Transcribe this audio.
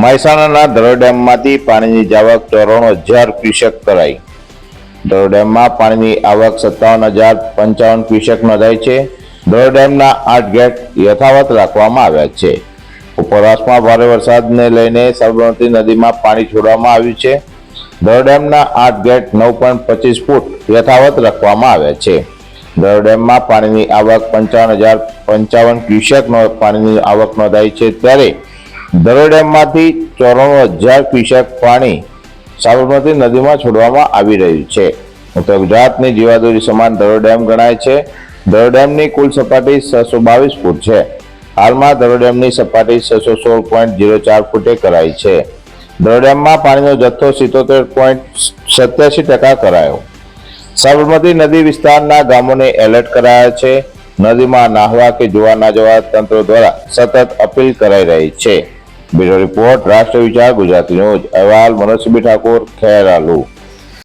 મહેસાણાના ધરોઈ ડેમમાંથી પાણીની જાવક ચોરાણું હજાર ક્યુસેક કરાઈ. ધરોઈ ડેમમાં પાણીની આવક સત્તાવન હજાર પંચાવન ક્યુસેક નોંધાઈ છે. ધરોઈ ડેમના આઠ ગેટ યથાવત રાખવામાં આવ્યા છે. ઉપરવાસમાં ભારે વરસાદને લઈને સાબરમતી નદીમાં પાણી છોડવામાં આવ્યું છે. ધરોઈ ડેમના આઠ ગેટ નવ પોઈન્ટ પચીસ ફૂટ યથાવત રાખવામાં આવ્યા છે. ધરોઈ ડેમમાં પાણીની આવક પંચાવન હજાર પંચાવન ક્યુસેક પાણીની આવક નોંધાઈ છે. ત્યારે ધરોઈ ડેમમાંથી ચોરાણું હજાર ક્યુસેક પાણી સાબરમતી નદીમાં છોડવામાં આવી રહ્યું છે. ઉત્તર ગુજરાતની જીવાદોરી સમાન ધરોઈ ડેમ ગણાય છે. ધરોઈ ડેમની કુલ સપાટી છસો બાવીસ ફૂટ છે. હાલમાં ધરોઈ ડેમની સપાટી છસો સોળ પોઈન્ટ ઝીરો ચાર ફૂટે કરાઈ છે. ધરોઈ ડેમમાં પાણીનો જથ્થો સિત્તોતેર પોઈન્ટ સત્યાસી ટકા કરાયો. સાબરમતી નદી વિસ્તારના ગામોને એલર્ટ કરાયા છે. નદીમાં નાહવા કે જોવા ના જવા તંત્ર દ્વારા સતત અપીલ કરાઈ રહી છે. બ્યુરો રિપોર્ટ રાષ્ટ્ર વિચાર ગુજરાતી ન્યૂઝ. અહેવાલ મનોજસિંહ ઠાકોર ખેરાલુ.